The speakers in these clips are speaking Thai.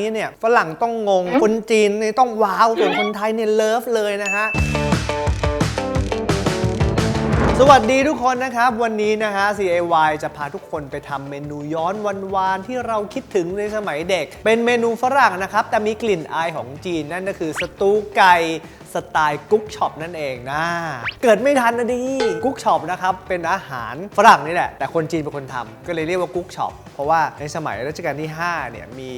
นี้เนี่ยฝรั่งต้องงง คนจีนเนี่ยต้องว้าว ส่วนคนไทยเนี่ยเลิฟเลยนะฮะ สวัสดีทุกคนนะครับ วันนี้นะฮะ CAY จะพาทุกคนไปทำเมนูย้อนวันวานๆที่เราคิดถึงในสมัยเด็ก เป็นเมนูฝรั่งนะครับ แต่มีกลิ่นอายของจีนนั่นก็คือสตูไก่สไตล์กุ๊กช็อปนั่นเองนะ เกิดไม่ทันนะดิกุ๊กช็อปนะครับ เป็นอาหารฝรั่งนี่แหละ แต่คนจีนเป็นคนทำก็เลยเรียกว่ากุ๊กช็อป เพราะว่าในสมัยรัชกาลที่ 5 เนี่ย มี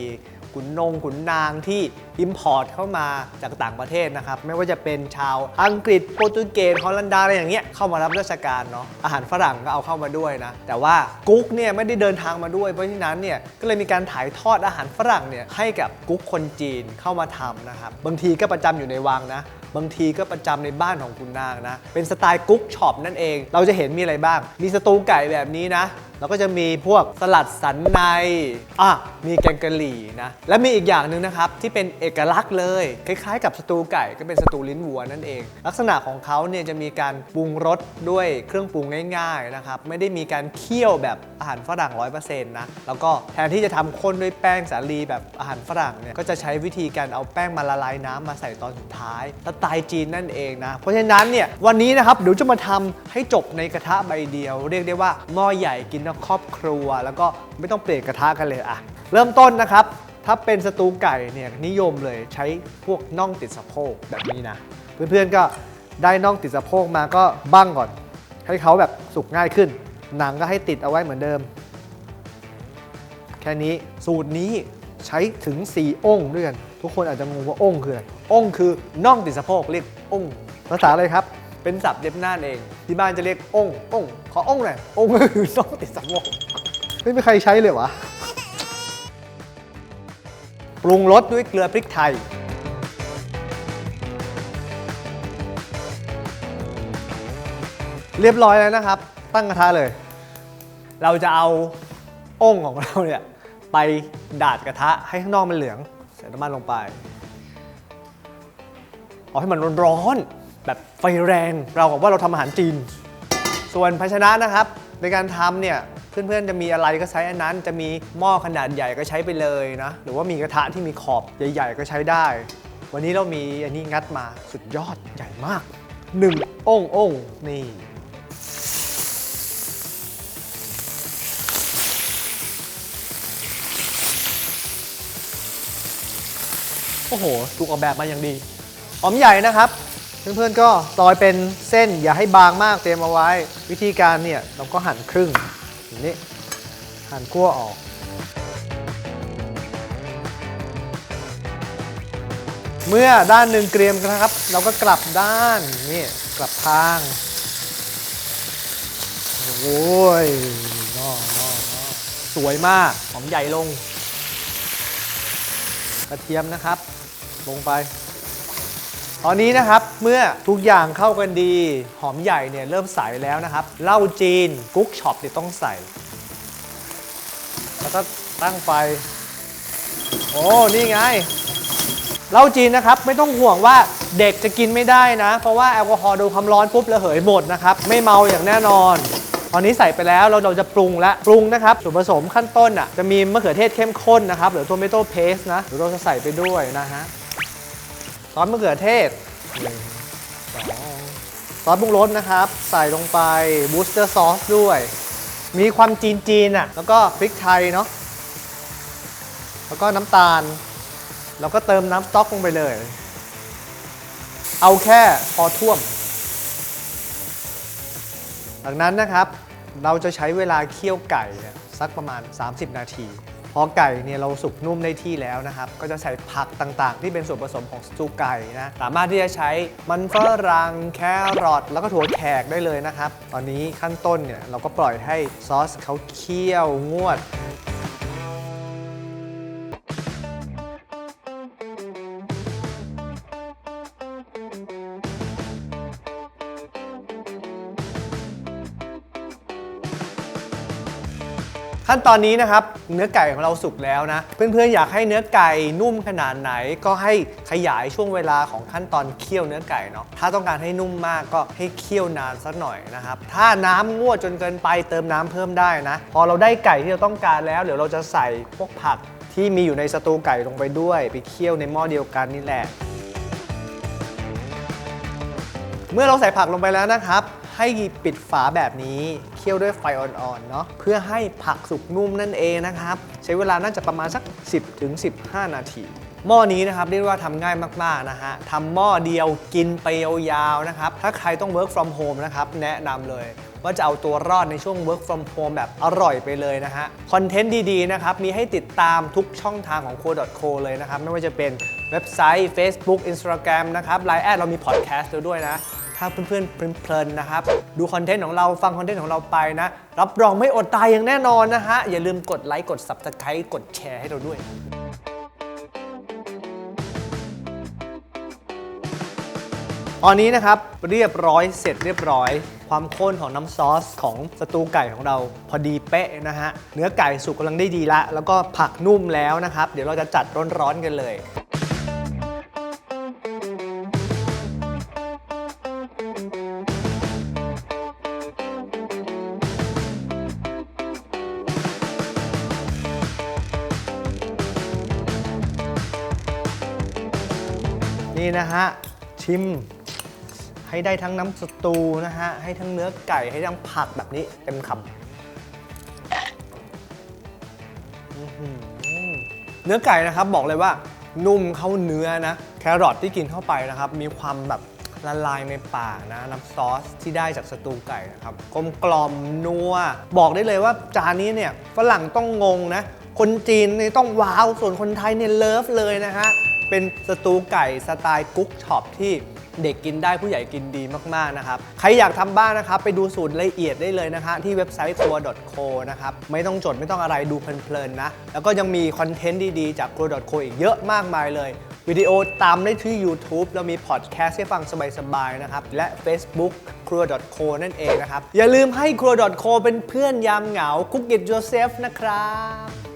ขุนนงขุนนางที่อิมพอร์ตเข้ามาจากต่างประเทศนะครับ ไม่ว่าจะเป็นชาวอังกฤษโปรตุเกสฮอลันดาอะไรอย่างเงี้ยเข้ามารับราชการเนาะอาหารฝรั่งก็เอาเข้ามาด้วยนะ แต่ว่ากุ๊กเนี่ยไม่ได้เดินทางมาด้วย เพราะฉะนั้นเนี่ยก็เลยมีการถ่ายทอดอาหารฝรั่งเนี่ยให้กับกุ๊กคนจีนเข้ามาทำนะครับบางทีก็ประจำอยู่ในวังนะบางทีก็ประจำในบ้านของคุณนางนะ เป็นสไตล์กุ๊กช็อปนั่นเอง เราจะเห็นมีอะไรบ้าง มีสตูไก่แบบนี้นะ แล้วก็จะมีพวกสลัดสันใน อะ มีแกงกะหรี่นะ และมีอีกอย่างหนึ่งนะครับ ที่เป็นเอกลักษณ์เลย คล้ายๆ กับสตูไก่ก็เป็นสตูลิ้นวัวนั่นเอง ลักษณะของเขาเนี่ยจะมีการปรุงรสด้วยเครื่องปรุงง่ายๆนะครับไม่ได้มีการเคี่ยวแบบอาหารฝรั่ง 100%นะแล้วก็แทนที่จะทำข้นด้วยแป้งสาลีแบบอาหารฝรั่งเนี่ยก็จะใช้วิธีการเอาแป้งมาละลายน้ำมาใส่ตอนสุดท้ายสไตล์จีนนั่นเองนะเพราะฉะนั้นเนี่ยวันนี้นะครับเดี๋ยวจะมาทำให้จบในกระทะใบเดียว เรียกได้ว่าหม้อใหญ่กินทั้งครอบครัว แล้วก็ไม่ต้องเปลี่ยนกระทะกันเลยอะเริ่มต้นนะครับ ถ้าเป็นสตูไก่เนี่ยนิยมเลยใช้พวกน่องติดสะโพกแบบนี้นะ เพื่อนๆก็ได้น่องติดสะโพกมาก็บั้งก่อน ให้เขาแบบสุกง่ายขึ้น หนังก็ให้ติดเอาไว้เหมือนเดิม แค่นี้สูตรนี้ใช้ถึง 4 องค์ด้วยกันทุกคนอาจจะงงว่าองค์คืออะไรองค์คือน่องติดสะโพกเรียกองค์ภาษาอะไรครับ เป็นศัพท์เย็บหน้าเอง ที่บ้านจะเรียกองค์องค์ขอองค์หน่อยองค์ก็คือน่องติดสะโพกไม่มีใครใช้เลยวะ ปรุงรสด้วยเกลือพริกไทย เรียบร้อยแล้วนะครับ ตั้งกระทะเลย เราจะเอาองค์ของเราเนี่ยไปดาดกระทะให้ข้างนอกมันเหลือง ใส่น้ำมันลงไป เอาให้มันร้อนๆแบบไฟแรงเรากับว่าเราทำอาหารจีน ส่วนภาชนะนะครับ ในการทำเนี่ย เพื่อนๆ จะมีอะไรก็ใช้อันนั้น จะมีหม้อขนาดใหญ่ก็ใช้ไปเลยนะ หรือว่ามีกระทะที่มีขอบใหญ่ ๆ ก็ใช้ได้ วันนี้เรามีอันนี้งัดมาสุดยอดใหญ่มากหนึ่งองค์องค์นี่โอ้โห ถูกออกแบบมาอย่างดีหอมใหญ่นะครับ เพื่อนๆ ก็ซอยเป็นเส้นอย่าให้บางมากเตรียมเอาไว้ วิธีการเนี่ยเราก็หั่นครึ่ง อย่างนี้หั่นขั้วออก เมื่อด้านหนึ่งเกรียมนะครับ เราก็กลับด้านนี่กลับทาง โอ้ยนอนอนอสวยมากหอมใหญ่ลง กระเทียมนะครับ ลงไป ตอนนี้นะครับเมื่อทุกอย่างเข้ากันดี หอมใหญ่เนี่ยเริ่มใสแล้วนะครับเหล้าจีนกุ๊กช็อปเนี่ยต้องใส่ แล้วก็ตั้งไฟ โอ้นี่ไงเหล้าจีนนะครับไม่ต้องห่วงว่าเด็กจะกินไม่ได้นะ เพราะว่าแอลกอฮอล์โดนความร้อนปุ๊บระเหยหมดนะครับไม่เมาอย่างแน่นอนตอนนี้ใส่ไปแล้วเราเราจะปรุงและปรุงนะครับส่วนผสมขั้นต้นอะจะมีมะเขือเทศเข้มข้นนะครับหรือ tomato paste นะหรือเราจะใส่ไปด้วยนะฮะ ซอสมะเขือเทศหนึ่งสองซอสปรุงรสนะครับ ใส่ลงไปบูสเตอร์ซอสด้วย มีความจีนจีนอะแล้วก็พริกไทยเนาะแล้วก็น้ำตาล แล้วก็เติมน้ำต๊อกลงไปเลย เอาแค่พอท่วมจากนั้นนะครับเราจะใช้เวลาเคี่ยวไก่สักประมาณ 30 นาที พอไก่เนี่ยเราสุกนุ่มได้ที่แล้วนะครับ ก็จะใส่ผักต่างๆ ที่เป็นส่วนผสมของสตูไก่นะ สามารถที่จะใช้มันฝรั่งแครอทแล้วก็ถั่วแขกได้เลยนะครับ ตอนนี้ขั้นต้นเนี่ยเราก็ปล่อยให้ซอสเขาเคี่ยวงวด ขั้นตอนนี้นะครับเนื้อไก่ของเราสุกแล้วนะ เพื่อนๆอยากให้เนื้อไก่นุ่มขนาดไหน ก็ให้ขยายช่วงเวลาของขั้นตอนเคี่ยวเนื้อไก่เนาะถ้าต้องการให้นุ่มมากก็ให้เคี่ยวนานสักหน่อยนะครับถ้าน้ำงวดจนเกินไปเติมน้ำเพิ่มได้นะ พอเราได้ไก่ที่เราต้องการแล้ว เดี๋ยวเราจะใส่พวกผักที่มีอยู่ในสตูไก่ลงไปด้วย ไปเคี่ยวในหม้อเดียวกันนี่แหละ เมื่อเราใส่ผักลงไปแล้วนะครับ ให้ปิดฝาแบบนี้เคี่ยวด้วยไฟอ่อนๆเนาะเพื่อให้ผักสุกนุ่มนั่นเองนะครับ ใช้เวลาน่าจะประมาณสัก 10-15ถึง15นาทีหม้อนี้นะครับเรียกว่าทำง่ายมาก ๆ นะฮะทำหม้อเดียวกินไปยาวๆนะครับ ถ้าใครต้อง work from home นะครับ แนะนำเลย ว่าจะเอาตัวรอดในช่วง work from home แบบอร่อยไปเลยนะฮะ คอนเทนต์ดี ๆ นะครับ มีให้ติดตามทุกช่องทางของ co.co เลยนะครับ ไม่ว่าจะเป็นเว็บไซต์ Facebook Instagram นะครับ Line แอดเรามีพอดแคสต์ด้วยนะ ถ้าเพื่อนๆเพลินๆนะครับ ดูคอนเทนต์ของเราฟังคอนเทนต์ของเราไปนะ รับรองไม่อดตายอย่างแน่นอนนะฮะ อย่าลืมกดไลค์กด Subscribe กดแชร์ให้เราด้วยตอนนี้นะครับเรียบร้อยเสร็จเรียบร้อย ความข้นของน้ำซอสของสตูไก่ของเรา พอดีเป๊ะนะฮะเนื้อไก่สุกกำลังได้ดีละ แล้วก็ผักนุ่มแล้วนะครับ เดี๋ยวเราจะจัดร้อนๆกันเลย นี่นะฮะ ชิม ให้ได้ทั้งน้ำสตูนะฮะ ให้ทั้งเนื้อไก่ให้ทั้งผักแบบนี้เต็มคำเนื้อไก่นะครับบอกเลยว่านุ่มเข้าเนื้อนะ แครอทที่กินเข้าไปนะครับ มีความแบบละลายในปากนะน้ำซอสที่ได้จากสตูไก่นะครับกลมกล่อมนัว บอกได้เลยว่าจานนี้เนี่ยฝรั่งต้องงงนะ คนจีนเนี่ยต้องว้าว ส่วนคนไทยเนี่ยเลิฟเลยนะฮะ เป็นสตูไก่สไตล์กุ๊กช็อปที่เด็กกินได้ผู้ใหญ่กินดีมาก ๆ นะครับ ใครอยากทำบ้างนะครับ ไปดูสูตรละเอียดได้เลยนะฮะที่เว็บไซต์ครัว .co นะครับ ไม่ต้องจดไม่ต้องอะไรดูเพลิน ๆ นะ แล้วก็ยังมีคอนเทนต์ดี ๆ จากครัว .co อีกเยอะมากมายเลย วิดีโอตามได้ที่ YouTube แล้วมีพอดแคสต์ให้ฟังสบาย ๆ นะครับ และ Facebook ครัว .co นั่นเองนะครับ อย่าลืมให้ครัว .co เป็นเพื่อนยามเหงา Cook it yourself นะครับ